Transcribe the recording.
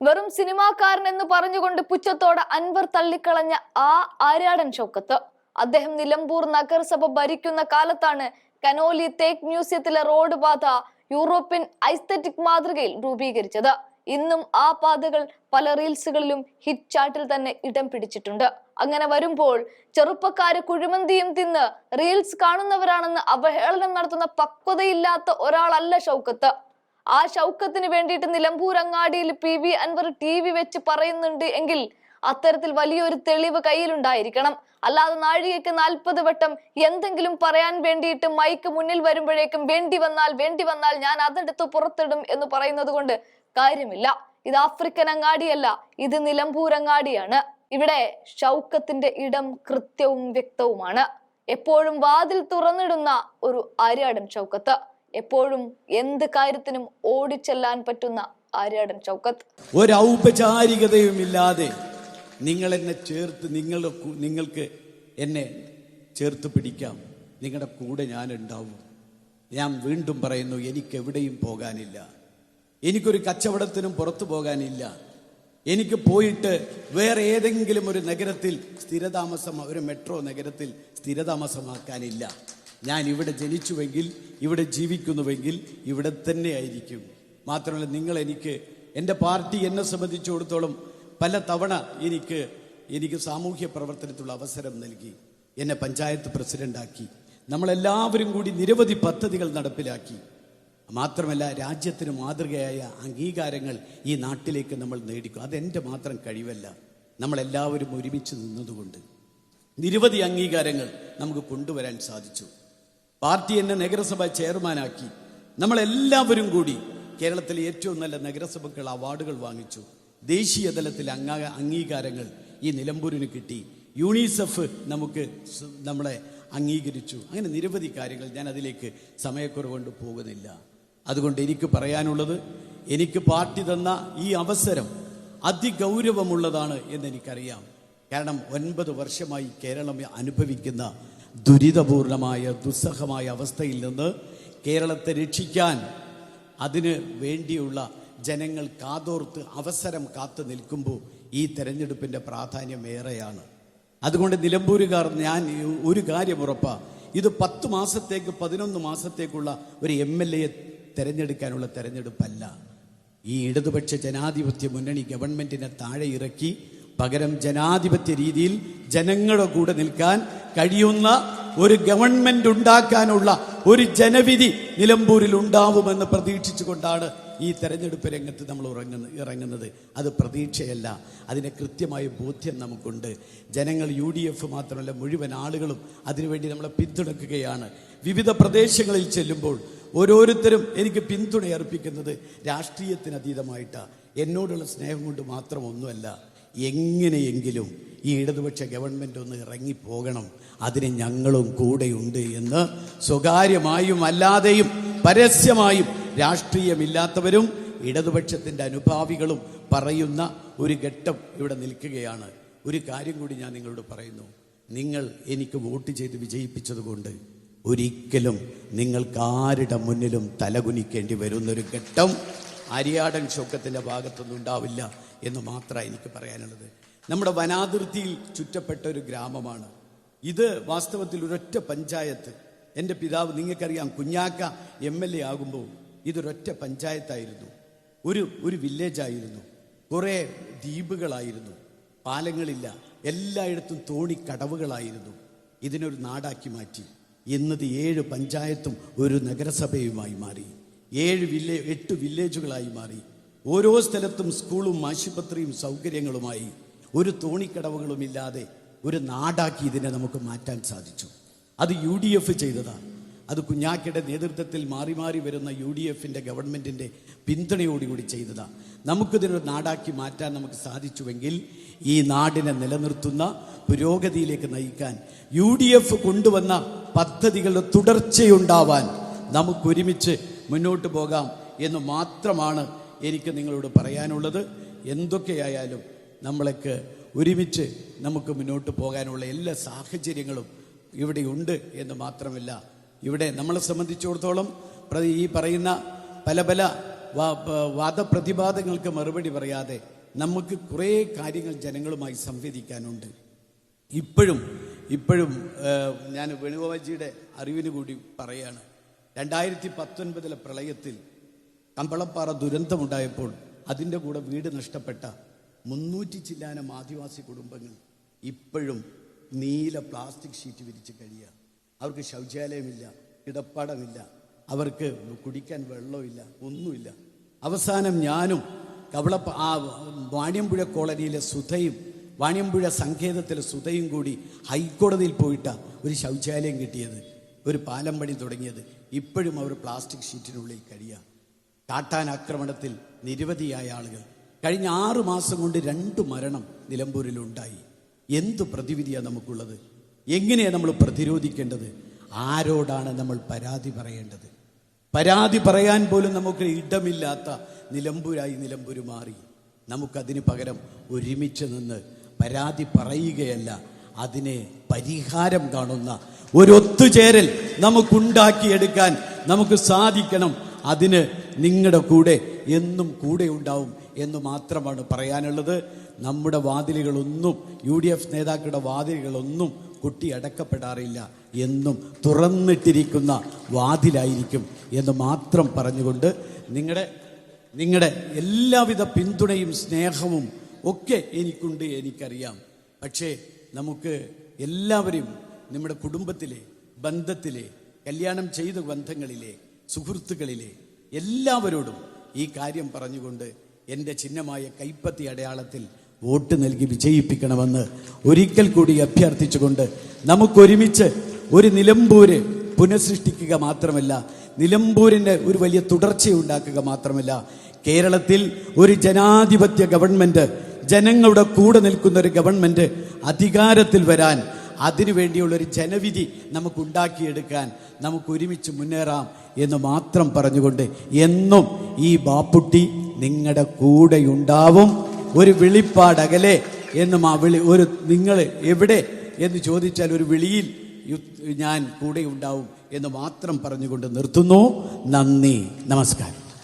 വെറും സിനിമാക്കാരൻ എന്ന് പറഞ്ഞുകൊണ്ട് പുച്ഛത്തോടെ അൻവർ തള്ളിക്കളഞ്ഞ ആ ആര്യാടൻ ഷൗക്കത്ത് അദ്ദേഹം നിലമ്പൂർ നഗരസഭ ഭരിക്കുന്ന കാലത്താണ് കനോലി തേക്ക് മ്യൂസിയത്തിലെ റോഡ് പാത യൂറോപ്യൻ ഐസ്തറ്റിക് മാതൃകയിൽ രൂപീകരിച്ചത്. ഇന്നും ആ പാതകൾ പല റീൽസുകളിലും ഹിറ്റ് ചാർട്ടിൽ തന്നെ ഇടം പിടിച്ചിട്ടുണ്ട്. അങ്ങനെ വരുമ്പോൾ ചെറുപ്പക്കാര് കുഴിമന്തിയും തിന്ന് റീൽസ് കാണുന്നവരാണെന്ന് അവഹേളനം നടത്തുന്ന പക്വതയില്ലാത്ത ഒരാളല്ല ഷൗക്കത്ത് ആ ഷൗക്കത്തിന് വേണ്ടിയിട്ട് നിലമ്പൂർ അങ്ങാടിയിൽ P V Anvar T V വെച്ച് പറയുന്നുണ്ട് എങ്കിൽ അത്തരത്തിൽ വലിയൊരു തെളിവ് കയ്യിലുണ്ടായിരിക്കണം. അല്ലാതെ നാഴികയ്ക്ക് നാൽപ്പത് വട്ടം എന്തെങ്കിലും പറയാൻ വേണ്ടിയിട്ട് മൈക്ക് മുന്നിൽ വരുമ്പോഴേക്കും വേണ്ടി വന്നാൽ വേണ്ടി വന്നാൽ ഞാൻ അതെടുത്ത് പുറത്തിടും എന്ന് പറയുന്നത് കൊണ്ട് കാര്യമില്ല. ഇത് ആഫ്രിക്കൻ അങ്ങാടിയല്ല ഇത് നിലമ്പൂർ അങ്ങാടിയാണ്. ഇവിടെ ഷൗക്കത്തിന്റെ ഇടം കൃത്യവും വ്യക്തവുമാണ്. എപ്പോഴും വാതിൽ തുറന്നിടുന്ന ഒരു ആര്യാടൻ ഷൗക്കത്ത്. എപ്പോഴും എന്ത് കാര്യത്തിനും ഓടിച്ചെല്ലാൻ പറ്റുന്ന ആര്യാടൻ ചൗക്കത്ത്. ഒരു ഔപചാരികതയുമില്ലാതെ നിങ്ങൾ എന്നെ ചേർത്ത് നിങ്ങളുടെ നിങ്ങൾക്ക് എന്നെ ചേർത്ത് പിടിക്കാം. നിങ്ങളുടെ കൂടെ ഞാൻ ഉണ്ടാവും ഞാൻ വീണ്ടും പറയുന്നു എനിക്ക് എവിടെയും പോകാനില്ല. എനിക്കൊരു കച്ചവടത്തിനും പുറത്തു പോകാനില്ല. എനിക്ക് പോയിട്ട് വേറെ ഏതെങ്കിലും ഒരു നഗരത്തിൽ സ്ഥിരതാമസം ഒരു മെട്രോ നഗരത്തിൽ സ്ഥിരതാമസമാക്കാനില്ല. ഞാൻ ഇവിടെ ജനിച്ചുവെങ്കിൽ ഇവിടെ ജീവിക്കുന്നുവെങ്കിൽ ഇവിടെ തന്നെ ആയിരിക്കും. മാത്രമല്ല നിങ്ങൾ എനിക്ക് എന്റെ പാർട്ടി എന്നെ സംബന്ധിച്ചിടത്തോളം പല തവണ എനിക്ക് എനിക്ക് സാമൂഹ്യ പ്രവർത്തനത്തിലുള്ള അവസരം നൽകി എന്നെ പഞ്ചായത്ത് പ്രസിഡന്റാക്കി നമ്മളെല്ലാവരും കൂടി നിരവധി പദ്ധതികൾ നടപ്പിലാക്കി. മാത്രമല്ല രാജ്യത്തിന് മാതൃകയായ അംഗീകാരങ്ങൾ ഈ നാട്ടിലേക്ക് നമ്മൾ നേടിക്കും അതെന്റെ മാത്രം കഴിവല്ല നമ്മളെല്ലാവരും ഒരുമിച്ച് നിന്നതുകൊണ്ട്. നിരവധി അംഗീകാരങ്ങൾ നമുക്ക് കൊണ്ടുവരാൻ സാധിച്ചു. പാർട്ടി എന്നെ നഗരസഭ ചെയർമാനാക്കി. നമ്മളെല്ലാവരും കൂടി കേരളത്തിലെ ഏറ്റവും നല്ല നഗരസഭകൾ അവാർഡുകൾ വാങ്ങിച്ചു. ദേശീയ തലത്തിൽ അംഗ അംഗീകാരങ്ങൾ ഈ നിലമ്പൂരിന് കിട്ടി. യൂണിസെഫ് നമുക്ക് നമ്മളെ അംഗീകരിച്ചു. അങ്ങനെ നിരവധി കാര്യങ്ങൾ ഞാൻ അതിലേക്ക് സമയക്കുറവുകൊണ്ട് പോകുന്നില്ല. അതുകൊണ്ട് എനിക്ക് പറയാനുള്ളത് എനിക്ക് പാർട്ടി തന്ന ഈ അവസരം അതിഗൗരവമുള്ളതാണ് എന്നെനിക്കറിയാം. കാരണം ഒൻപത് വർഷമായി കേരളം അനുഭവിക്കുന്ന ദുരിതപൂർണമായ ദുസ്സഹമായ അവസ്ഥയിൽ നിന്ന് കേരളത്തെ രക്ഷിക്കാൻ അതിന് വേണ്ടിയുള്ള ജനങ്ങൾ കാതോർത്ത് അവസരം കാത്തു നിൽക്കുമ്പോൾ ഈ തെരഞ്ഞെടുപ്പിന്റെ പ്രാധാന്യം ഏറെയാണ്. അതുകൊണ്ട് നിലമ്പൂരുകാർ ഞാൻ ഒരു കാര്യം ഉറപ്പാ. ഇത് പത്ത് മാസത്തേക്ക് പതിനൊന്ന് മാസത്തേക്കുള്ള ഒരു എം എൽ എയെ തെരഞ്ഞെടുക്കാനുള്ള തെരഞ്ഞെടുപ്പല്ല. ഈ ഇടതുപക്ഷ ജനാധിപത്യ മുന്നണി ഗവൺമെന്റിനെ താഴെ ഇറക്കി പകരം ജനാധിപത്യ രീതിയിൽ ജനങ്ങളുടെ കൂടെ നിൽക്കാൻ കഴിയുന്ന ഒരു ഗവൺമെന്റ് ഉണ്ടാക്കാനുള്ള ഒരു ജനവിധി നിലമ്പൂരിൽ ഉണ്ടാവുമെന്ന് പ്രതീക്ഷിച്ചുകൊണ്ടാണ് ഈ തെരഞ്ഞെടുപ്പ് രംഗത്ത് നമ്മൾ ഉറങ്ങുന്ന ഇറങ്ങുന്നത്. അത് പ്രതീക്ഷയല്ല. അതിന് കൃത്യമായ ബോധ്യം നമുക്കുണ്ട്. ജനങ്ങൾ യു ഡി എഫ് മാത്രമല്ല മുഴുവൻ ആളുകളും അതിനുവേണ്ടി നമ്മളെ പിന്തുണക്കുകയാണ്. വിവിധ പ്രദേശങ്ങളിൽ ചെല്ലുമ്പോൾ ഓരോരുത്തരും എനിക്ക് പിന്തുണയർപ്പിക്കുന്നത് രാഷ്ട്രീയത്തിനതീതമായിട്ടാണ് എന്നോടുള്ള സ്നേഹം കൊണ്ട് മാത്രം ഒന്നുമല്ല. എങ്ങനെയെങ്കിലും ഈ ഇടതുപക്ഷ ഗവൺമെന്റ് ഒന്ന് ഇറങ്ങിപ്പോകണം. അതിന് ഞങ്ങളും കൂടെയുണ്ട് എന്ന് സ്വകാര്യമായും അല്ലാതെയും പരസ്യമായും രാഷ്ട്രീയമില്ലാത്തവരും ഇടതുപക്ഷത്തിന്റെ അനുഭാവികളും പറയുന്ന ഒരു ഘട്ടം ഇവിടെ നിൽക്കുകയാണ്. ഒരു കാര്യം കൂടി ഞാൻ നിങ്ങളോട് പറയുന്നു. നിങ്ങൾ എനിക്ക് വോട്ട് ചെയ്ത് വിജയിപ്പിച്ചതുകൊണ്ട് ഒരിക്കലും നിങ്ങൾക്ക് ആരുടെ മുന്നിലും തലകുനിക്കേണ്ടി വരുന്നൊരു ഘട്ടം അരിയാടൻ ശോക്കത്തിന്റെ ഭാഗത്തൊന്നും ഉണ്ടാവില്ല എന്ന് മാത്രമാണ് എനിക്ക് പറയാനുള്ളത്. നമ്മുടെ വനാതിർത്തിയിൽ ചുറ്റപ്പെട്ട ഒരു ഗ്രാമമാണ്. ഇത് വാസ്തവത്തിൽ ഒരൊറ്റ പഞ്ചായത്ത്. എന്റെ പിതാവ് നിങ്ങൾക്കറിയാം കുഞ്ഞാക്ക എം എൽ എ ആകുമ്പോൾ ഇതൊരൊറ്റ പഞ്ചായത്തായിരുന്നു. ഒരു ഒരു വില്ലേജായിരുന്നു. കുറേ ദ്വീപുകളായിരുന്നു. പാലങ്ങളില്ല എല്ലായിടത്തും തോണിക്കടവുകളായിരുന്നു. ഇതിനൊരു നാടാക്കി മാറ്റി. ഇന്നത് ഏഴ് പഞ്ചായത്തും ഒരു നഗരസഭയുമായി മാറി. ഏഴ് വില്ലേ എട്ട് വില്ലേജുകളായി മാറി. ഓരോ സ്ഥലത്തും സ്കൂളും ആശുപത്രിയും സൗകര്യങ്ങളുമായി. ഒരു തോണിക്കടവുകളുമില്ലാതെ ഒരു നാടാക്കി ഇതിനെ നമുക്ക് മാറ്റാൻ സാധിച്ചു. അത് യു ഡി എഫ് ചെയ്തതാണ് അത് കുഞ്ഞാക്കയുടെ നേതൃത്വത്തിൽ മാറി മാറി വരുന്ന യു ഡി എഫിന്റെ ഗവൺമെന്റിന്റെ പിന്തുണയോടുകൂടി ചെയ്തതാണ് നമുക്കിതിനൊരു നാടാക്കി മാറ്റാൻ നമുക്ക് സാധിച്ചുവെങ്കിൽ ഈ നാടിനെ നിലനിർത്തുന്ന പുരോഗതിയിലേക്ക് നയിക്കാൻ യു ഡി എഫ് കൊണ്ടുവന്ന പദ്ധതികളുടെ തുടർച്ചയുണ്ടാവാൻ നമുക്കൊരുമിച്ച് മുന്നോട്ട് പോകാം എന്ന് മാത്രമാണ് എനിക്ക് നിങ്ങളോട് പറയാനുള്ളത്. എന്തൊക്കെയായാലും നമ്മളൊക്കെ ഒരുമിച്ച് നമുക്ക് മുന്നോട്ട് പോകാനുള്ള എല്ലാ സാഹചര്യങ്ങളും ഇവിടെ ഉണ്ട് എന്ന് മാത്രമല്ല ഇവിടെ നമ്മളെ സംബന്ധിച്ചിടത്തോളം ഈ പറയുന്ന പല പല വാദപ്രതിവാദങ്ങൾക്ക് മറുപടി പറയാതെ നമുക്ക് കുറേ കാര്യങ്ങൾ ജനങ്ങളുമായി സംവദിക്കാനുണ്ട്. ഇപ്പോഴും ഇപ്പോഴും ഞാൻ വേണുഗോപാൽജിയുടെ അറിവിന് കൂടി പറയാണ്. രണ്ടായിരത്തി പത്തൊൻപതിലെ പ്രളയത്തിൽ കമ്പളപ്പാറ ദുരന്തമുണ്ടായപ്പോൾ അതിന്റെ കൂടെ വീട് നഷ്ടപ്പെട്ട മുന്നൂറ്റി ചില്ലാനം ആദിവാസി കുടുംബങ്ങൾ ഇപ്പോഴും നീല പ്ലാസ്റ്റിക് ഷീറ്റ് വിരിച്ച് കഴിയുക. അവർക്ക് ശൗചാലയമില്ല കിടപ്പാടമില്ല അവർക്ക് കുടിക്കാൻ വെള്ളമില്ല ഒന്നുമില്ല. അവസാനം ഞാനും കവളപ്പ ആ വാണിയമ്പുഴ കോളനിയിലെ സുധയും വാണിയമ്പുഴ സങ്കേതത്തിലെ സുധയും കൂടി ഹൈക്കോടതിയിൽ പോയിട്ട ഒരു ശൗചാലയം കിട്ടിയത് ഒരു പാലം പണി തുടങ്ങിയത്. ഇപ്പോഴും അവർ പ്ലാസ്റ്റിക് ഷീറ്റിനുള്ളിൽ കഴിയുക കാട്ടാൻ ആക്രമണത്തിൽ നിരവധിയായ ആളുകൾ. കഴിഞ്ഞ ആറു മാസം കൊണ്ട് രണ്ട് മരണം നിലമ്പൂരിലുണ്ടായി എന്ത് പ്രതിവിധിയാണ് നമുക്കുള്ളത്? എങ്ങനെയാണ് നമ്മൾ പ്രതിരോധിക്കേണ്ടത്? ആരോടാണ് നമ്മൾ പരാതി പറയേണ്ടത്? പരാതി പറയാൻ പോലും നമുക്ക് ഇടമില്ലാത്ത നിലമ്പൂരായി നിലമ്പൂര് മാറി. നമുക്കതിന് പകരം ഒരുമിച്ച് നിന്ന് പരാതി പറയുകയല്ല അതിനെ പരിഹാരം കാണുന്ന ഒരു ഒത്തുചേരൽ നമുക്കുണ്ടാക്കിയെടുക്കാൻ നമുക്ക് സാധിക്കണം. അതിന് നിങ്ങളുടെ കൂടെ എന്നും കൂടെ ഉണ്ടാവും എന്ന് മാത്രമാണ് പറയാനുള്ളത്. നമ്മുടെ വാതിലുകളൊന്നും യു ഡി എഫ് നേതാക്കളുടെ വാതിലുകളൊന്നും കുട്ടി അടക്കപ്പെടാറില്ല എന്നും തുറന്നിട്ടിരിക്കുന്ന വാതിലായിരിക്കും എന്ന് മാത്രം പറഞ്ഞുകൊണ്ട് നിങ്ങളുടെ നിങ്ങളുടെ എല്ലാവിധ പിന്തുണയും സ്നേഹവും ഒക്കെ എനിക്കുണ്ട് എനിക്കറിയാം. പക്ഷേ നമുക്ക് എല്ലാവരും നമ്മുടെ കുടുംബത്തിലെ ബന്ധത്തിലെ കല്യാണം ചെയ്ത ബന്ധങ്ങളിലെ സുഹൃത്തുക്കളിലെ എല്ലാവരോടും ഈ കാര്യം പറഞ്ഞുകൊണ്ട് എന്റെ ചിഹ്നമായ കൈപ്പത്തി അടയാളത്തിൽ വോട്ട് നൽകി വിജയിപ്പിക്കണമെന്ന് ഒരിക്കൽ കൂടി അഭ്യർത്ഥിച്ചുകൊണ്ട് നമുക്കൊരുമിച്ച് ഒരു നിലമ്പൂര് പുനഃസൃഷ്ടിക്കുക മാത്രമല്ല നിലമ്പൂരിന്റെ ഒരു വലിയ തുടർച്ചയുണ്ടാക്കുക മാത്രമല്ല കേരളത്തിൽ ഒരു ജനാധിപത്യ ഗവൺമെന്റ് ജനങ്ങളുടെ കൂടെ നിൽക്കുന്ന ഒരു ഗവൺമെന്റ് അധികാരത്തിൽ വരാൻ അതിനുവേണ്ടിയുള്ളൊരു ജനവിധി നമുക്ക് ഉണ്ടാക്കിയെടുക്കാൻ നമുക്ക് ഒരുമിച്ച് മുന്നേറാം എന്ന് മാത്രം പറഞ്ഞുകൊണ്ട് എന്നും ഈ ബാപ്പുട്ടി നിങ്ങളുടെ കൂടെയുണ്ടാവും. ഒരു വിളിപ്പാടകലെ എന്നും ആ വിളി ഒരു നിങ്ങൾ എവിടെ എന്ന് ചോദിച്ചാൽ ഒരു വിളിയിൽ ഞാൻ കൂടെ ഉണ്ടാവും എന്ന് മാത്രം പറഞ്ഞുകൊണ്ട് നിർത്തുന്നു. നന്ദി നമസ്കാരം.